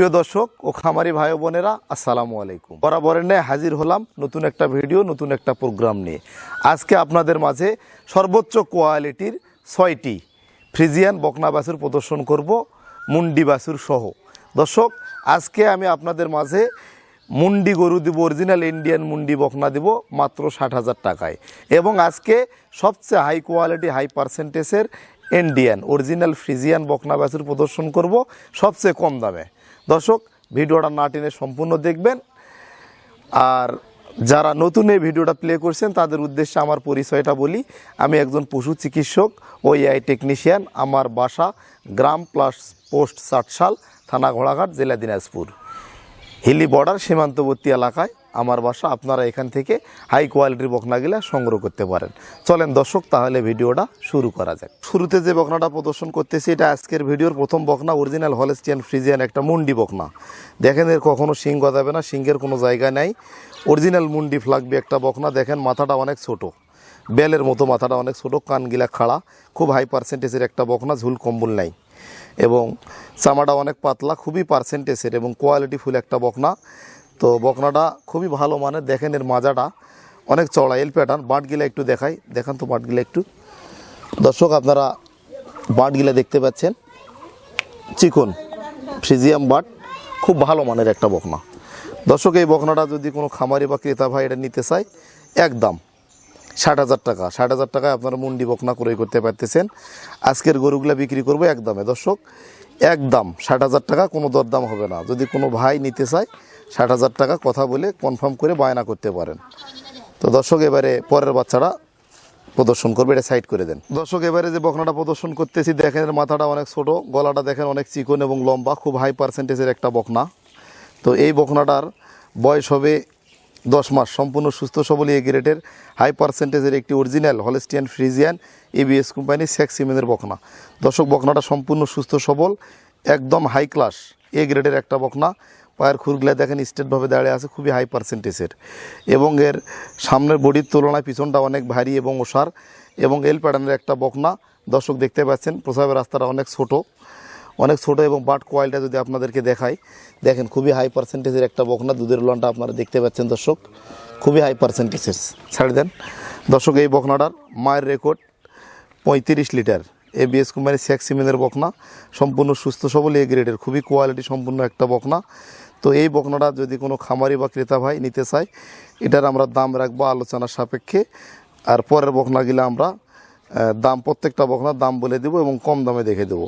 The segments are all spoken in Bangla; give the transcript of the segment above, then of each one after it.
সুপ্রিয় দর্শক ও খামারি ভাই বোনেরা, আসসালামু আলাইকুম। বরাবরের ন্যায় হাজির হলাম নতুন একটা ভিডিও, নতুন একটা প্রোগ্রাম নিয়ে। আজকে আপনাদের মাঝে সর্বোচ্চ কোয়ালিটির ছয়টি ফ্রিজিয়ান বকনা বাছুর প্রদর্শন করব, মুন্ডি বাছুর সহ। দর্শক, আজকে আমি আপনাদের মাঝে মুন্ডি গরু দিব অরিজিনাল ইন্ডিয়ান মুন্ডি বকনা দিব, মাত্র ষাট হাজার টাকায়। এবং আজকে সবচেয়ে হাই কোয়ালিটি হাই পার্সেন্টেজের ইন্ডিয়ান অরিজিনাল ফ্রিজিয়ান বকনা বাছুর প্রদর্শন করব, সবচেয়ে কম দামে। দর্শক, ভিডিওটা না টেনে সম্পূর্ণ দেখবেন। আর যারা নতুন এই ভিডিওটা প্লে করছেন, তাদের উদ্দেশ্যে আমার পরিচয়টা বলি। আমি একজন পশু চিকিৎসক ও এআই টেকনিশিয়ান। আমার বাসা গ্রাম প্লাস পোস্ট সাতশাল, থানা ঘোড়াঘাট, জেলা দিনাজপুর। হিলি বর্ডার, সীমান্তবর্তী এলাকায়। আমার বাসা, আপনারা এখান থেকে হাই কোয়ালিটির বকনাগুলা সংগ্রহ করতে পারেন। চলেন দর্শক, তাহলে ভিডিওটা শুরু করা যাক। শুরুতে যে বকনাটা প্রদর্শন করতেছি, এটা আজকের ভিডিওর প্রথম বকনা অরিজিনাল হলেস্টিয়ান ফ্রিজিয়ান একটা মুন্ডি বকনা। দেখেন এর কখনো শিং গজাবে না, শিংয়ের কোনো জায়গা নেই। অরিজিনাল মুন্ডি ফ্লাগবি একটা বকনা, দেখেন মাথাটা অনেক ছোট। বেলের মতো মাথাটা অনেক ছোট কানগিলা খাড়া। খুব হাই পার্সেন্টেজের একটা বকনা, ঝুল কম্বল নাই। এবং চামাটা অনেক পাতলা, খুবই পার্সেন্টেজের এবং কোয়ালিটি ফুল একটা বকনা। তো বকনাটা খুবই ভালো মানের। দেখেন এর মাজাটা। অনেক চড়া এল প্যাটার্ন বাঁটগিলা একটু দেখাই। দেখান তো বাঁটগিলা একটু। দর্শক, আপনারা বাঁটগিলা দেখতে পাচ্ছেন। চিকন ফ্রিজিয়াম বাট। খুব ভালো মানের একটা বকনা। দর্শক, এই বকনাটা যদি কোনো খামারি বা ক্রেতা ভাই এটা নিতে চায়, একদম। ষাট হাজার টাকা। ষাট হাজার টাকায় আপনারা মুন্ডি বকনা ক্রয় করতে পারতেছেন। আজকের গরুগুলা বিক্রি করব একদমে। দর্শক, একদম। ষাট হাজার টাকা কোনো দরদাম হবে না। যদি কোনো ভাই নিতে চায় ষাট হাজার টাকা কথা বলে কনফার্ম করে বায়না করতে পারেন। তো দর্শক, এবারে পরের বাচ্চারা প্রদর্শন করবে, এটা সাইড করে দেন। দর্শক, এবারে যে বকনাটা প্রদর্শন করতেছি, দেখেন এর মাথাটা অনেক ছোট, গলাটা দেখেন অনেক চিকন এবং লম্বা, খুব হাই পার্সেন্টেজের একটা বকনা তো এই বকনাটার বয়স হবে দশ মাস, সম্পূর্ণ সুস্থ সবল এ গ্রেডের হাই পার্সেন্টেজের একটি original Holstein Friesian ABS company sex সিমেনের বকনা দর্শক বকনাটা সম্পূর্ণ সুস্থ সবল, একদম হাই ক্লাস এ গ্রেডের একটা বকনা। পায়ের খুরগুলা দেখেন স্টেটভাবে দাঁড়িয়ে আছে, খুবই হাই পার্সেন্টেজের এবং এর সামনের বডির তুলনায় পিছনটা অনেক ভারী এবং ওষার। এবং এল প্যাটার্নের একটা বকনা। দর্শক দেখতে পাচ্ছেন, প্রসাবের রাস্তাটা অনেক ছোট। অনেক ছোট এবং বাট কোয়ালিটা যদি আপনাদেরকে দেখাই, দেখেন খুবই হাই পার্সেন্টেজের একটা বকনা। দুধের লনটা আপনারা দেখতে পাচ্ছেন, দর্শক। খুবই হাই পার্সেন্টেজের ছাড়ে দেন। দর্শক, এই বকনাটার মায়ের রেকর্ড পঁয়ত্রিশ লিটার। এবিএস কোম্পানির সেক্স সিমেনের বকনা। সম্পূর্ণ সুস্থ সবল এ গ্রেডের খুবই কোয়ালিটি সম্পূর্ণ একটা বকনা। তো এই বকনাটা যদি কোনো খামারি বা ক্রেতা ভাই নিতে চায়, এটার আমরা দাম রাখব আলোচনার সাপেক্ষে। আর পরের বকনাগুলো আমরা দাম, প্রত্যেকটা বকনার দাম বলে দেবো এবং কম দামে দেখে দেবো।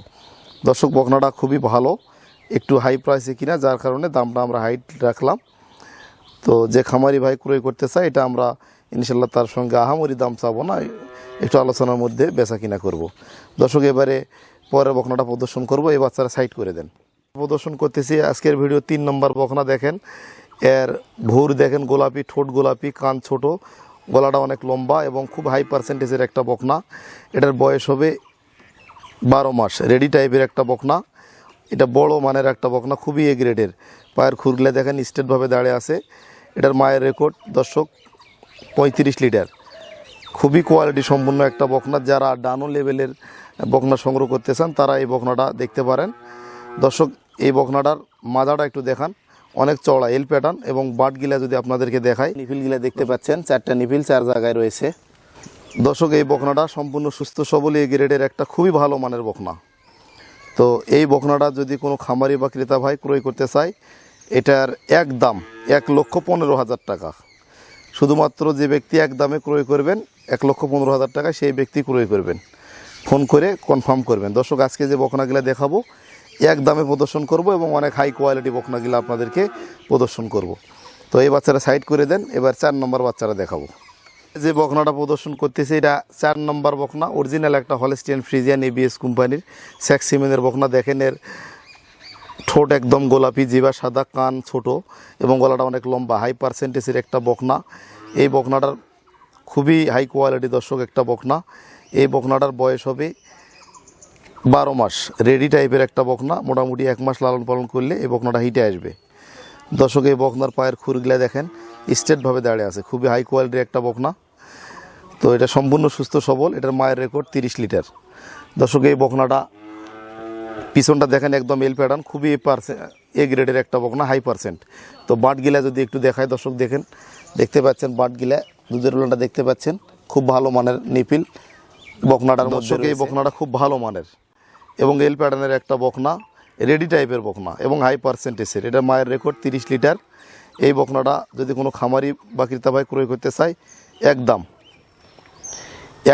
দর্শক, বকনাটা খুবই ভালো। একটু হাই প্রাইসে কিনা, যার কারণে দামটা আমরা হাইট রাখলাম। তো যে খামারি ভাই ক্রয় করতে চায়, এটা আমরা ইনশাল্লাহ তার সঙ্গে আহামরি দাম চাবো না, একটু আলোচনার মধ্যে বেচা কিনা করব। দর্শক, এবারে পরের বকনাটা প্রদর্শন করব, এই বাচ্চারা সাইড করে দেন। প্রদর্শন করতেছি, আজকের ভিডিও তিন নম্বর বকনা দেখেন। এর ভোর দেখেন, গোলাপি, ঠোঁট গোলাপি, কান ছোট, গলাটা অনেক লম্বা এবং খুব হাই পার্সেন্টেজের একটা বকনা এটার বয়স হবে বারো মাস, রেডি টাইপের একটা বকনা এটা বড় মানের একটা বকনা খুবই এ গ্রেডের পায়ের খুরগলে দেখেন স্টেটভাবে দাঁড়িয়ে আছে। এটার মায়ের রেকর্ড দর্শক পঁয়ত্রিশ লিটার। খুবই কোয়ালিটি সম্পূর্ণ একটা বকনা। যারা ডানো লেভেলের বকনা সংগ্রহ করতে চান তারা এই বকনাটা দেখতে পারেন। দর্শক এই বকনাটার মাজাটা একটু দেখান। অনেক চড়া এল প্যাটার্ন এবং বাটগিলা যদি আপনাদেরকে দেখাই। নিফিলগুলা দেখতে পাচ্ছেন চারটা নিফিল চার জায়গায় রয়েছে। দর্শক এই বকনাটা সম্পূর্ণ সুস্থ সবল এই গ্রেডের একটা খুবই ভালো মানের বকনা। তো এই বকনাটা যদি কোনো খামারি বা ক্রেতা ভাই ক্রয় করতে চায় এটার এক দাম এক লক্ষ পনেরো হাজার টাকা। শুধুমাত্র যে ব্যক্তি এক দামে ক্রয় করবেন, এক লক্ষ পনেরো হাজার টাকা সেই ব্যক্তি ক্রয় করবেন। ফোন করে কনফার্ম করবেন। দর্শক, আজকে যে বকনাগুলা দেখাবো, এক দামে প্রদর্শন করব এবং অনেক হাই কোয়ালিটি বকনাগুলো আপনাদেরকে প্রদর্শন করব। তো এই বাচ্চারা সাইড করে দেন, এবার চার নম্বর বাচ্চারা দেখাবো। যে বকনাটা প্রদর্শন করতেছে, এটা চার নম্বর বকনা। অরিজিনাল একটা হলেস্টিয়ান ফ্রিজিয়ান এবিএস কোম্পানির স্যাক্স সিমেনের বকনা। দেখেন এর ঠোঁট একদম গোলাপি জিবা সাদা, কান ছোট এবং গলাটা অনেক লম্বা। হাই পার্সেন্টেজের একটা বকনা। এই বকনাটার খুবই হাই কোয়ালিটি দর্শক একটা বকনা। এই বকনাটার বয়স হবে বারো মাস। রেডি টাইপের একটা বকনা। মোটামুটি এক মাস লালন পালন করলে এই বকনাটা হিটে আসবে। দর্শক, এই বকনার পায়ের খুরগুলা দেখেন স্ট্রেটভাবে দাঁড়িয়ে আছে। খুবই হাই কোয়ালিটির একটা বকনা। তো এটা সম্পূর্ণ সুস্থ সবল। এটার মায়ের রেকর্ড তিরিশ লিটার। দর্শক, এই বকনাটা পিছনটা দেখেন একদম এল প্যাটার্ন খুবই এ পার্সে এ গ্রেডের একটা বকনা হাই পার্সেন্ট তো বাটগিলা যদি একটু দেখায় দর্শক দেখেন দেখতে পাচ্ছেন বাটগিলা দুধের উলানটা দেখতে পাচ্ছেন খুব ভালো মানের নিপিল বকনাটার মধ্যে এই বকনাটা খুব ভালো মানের। এবং এল প্যাটার্নের একটা বকনা রেডি টাইপের বকনা এবং হাই পার্সেন্টেজের এটা মায়ের রেকর্ড তিরিশ লিটার। এই বকনাটা যদি কোনো খামারি বা ক্রেতা ভাই ক্রয় করতে চায় একদম।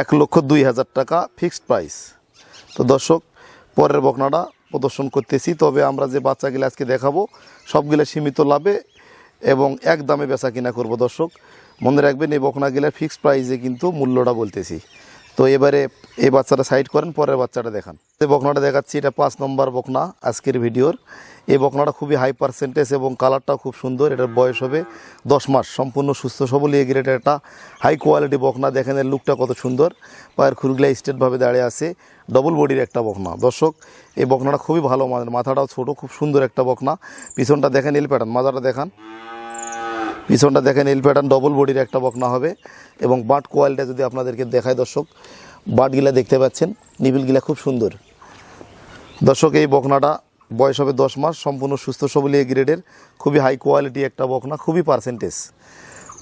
এক লক্ষ দুই হাজার টাকা ফিক্সড প্রাইস তো দর্শক পরের বকনাটা প্রদর্শন করতেছি। তবে আমরা যে বাচ্চাগুলো আজকে দেখাবো, সবগুলো সীমিত লাভে এবং এক দামে বেচা কিনা করব। দর্শক, মনে রাখবেন এই বকনাগুলার ফিক্সড প্রাইসে কিন্তু মূল্যটা বলতেছি। তো এবারে এই বাচ্চাটা সাইড করেন, পরের বাচ্চাটা দেখান। যে বকনাটা দেখাচ্ছি, এটা পাঁচ নম্বর বকনা আজকের ভিডিওর। এই বকনাটা খুবই হাই পার্সেন্টেজ এবং কালারটাও খুব সুন্দর, এটার বয়স হবে দশ মাস, সম্পূর্ণ সুস্থ সবল, এই গ্রেডের একটা হাই কোয়ালিটি বকনা। দেখেন এর লুকটা কত সুন্দর, পায়ের খুরগুলা স্টেটভাবে দাঁড়িয়ে আছে ডবল বডির একটা বকনা। দর্শক, এই বকনাটা খুবই ভালো মানের, মাথাটাও ছোট, খুব সুন্দর একটা বকনা। পিছনটা দেখেন এল প্যাটার্ন মাথাটা দেখান। পিছনটা দেখেন এল প্যাটার্ন ডবল বডির একটা বকনা হবে। এবং বাট কোয়ালিটা যদি আপনাদেরকে দেখায় দর্শক বাটগুলা দেখতে পাচ্ছেন নিবিলগুলা খুব সুন্দর। দর্শক, এই বকনাটা বয়স হবে দশ মাস, সম্পূর্ণ সুস্থ সবল এই গ্রেডের খুবই হাই কোয়ালিটি একটা বকনা, খুবই পার্সেন্টেজ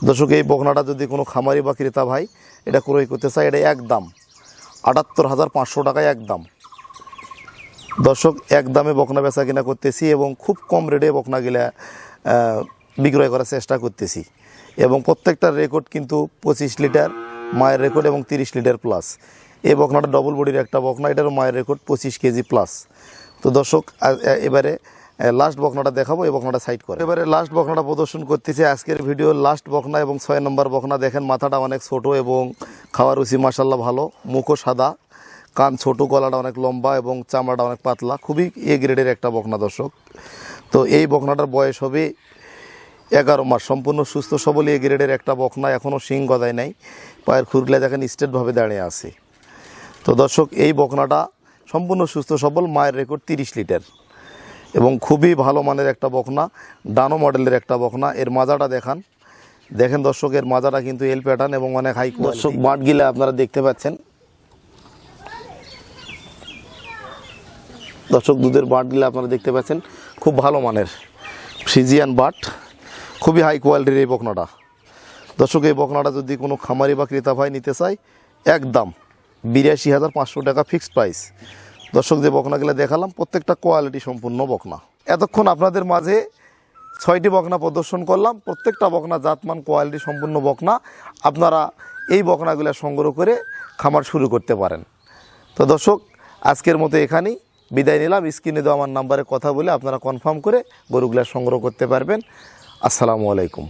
দর্শক, এই বকনাটা যদি কোনো খামারি বা ক্রেতা ভাই এটা ক্রয় করতে চায়, এটা এক দাম। আটাত্তর হাজার পাঁচশো টাকায় এক দাম। দর্শক, এক দামে বকনা বেচা কিনা করতেছি এবং খুব কম রেটে বকনাগুলা বিক্রয় করার চেষ্টা করতেছি। এবং প্রত্যেকটার রেকর্ড কিন্তু পঁচিশ লিটার, মায়ের রেকর্ড এবং তিরিশ লিটার প্লাস এই বকনাটা ডবল বডির একটা বকনা, এটারও মায়ের রেকর্ড পঁচিশ কেজি প্লাস তো দর্শক এবারে লাস্ট বকনাটা দেখাবো, এই বকনাটা সাইড করে। এবারে লাস্ট বকনাটা প্রদর্শন করতেছি। আজকের ভিডিও লাস্ট বকনা এবং ছয় নম্বর বকনা। দেখেন, মাথাটা অনেক ছোট এবং খাওয়ার রুচি মাসাল্লাহ ভালো। মুখও সাদা। কান ছোট, গলাটা অনেক লম্বা এবং চামড়াটা অনেক পাতলা। খুবই এ গ্রেডের একটা বকনা দর্শক। তো এই বকনাটার বয়স হবে এগারো মাস সম্পূর্ণ সুস্থ সবল এ গ্রেডের একটা বকনা এখনও শিং গদায় নাই। পায়ের খুরগুলা দেখেন স্টেটভাবে দাঁড়িয়ে আছে। তো দর্শক, এই বকনাটা সম্পূর্ণ সুস্থ সবল, মায়ের রেকর্ড তিরিশ লিটার। এবং খুবই ভালো মানের একটা বকনা ডানো মডেলের একটা বকনা এর মাজাটা দেখান। দেখেন দর্শক, এর মাজাটা কিন্তু এল প্যাটার্ন এবং অনেক হাই দর্শক বাটগিলা আপনারা দেখতে পাচ্ছেন। দর্শক, দুধের বাটগুলো আপনারা দেখতে পাচ্ছেন। খুব ভালো মানের। ফ্রিজিয়ান বাট খুবই হাই কোয়ালিটির এই বকনাটা। দর্শক, এই বকনাটা যদি কোনো খামারি বা ক্রেতা ভাই নিতে চায়, একদম বিরাশি হাজার পাঁচশো টাকা ফিক্সড প্রাইস দর্শক, যে বকনাগুলো দেখালাম, প্রত্যেকটা কোয়ালিটি সম্পূর্ণ বকনা। এতক্ষণ আপনাদের মাঝে ছয়টি বকনা প্রদর্শন করলাম। প্রত্যেকটা বকনা জাতমান কোয়ালিটি সম্পূর্ণ বকনা। আপনারা এই বকনাগুলো সংগ্রহ করে খামার শুরু করতে পারেন। তো দর্শক, আজকের মতো এখানেই বিদায় নিলাম। স্ক্রিনে দেওয়া আমার নাম্বারে কথা বলে আপনারা কনফার্ম করে গরুগুলা সংগ্রহ করতে পারবেন। আসসালামু আলাইকুম।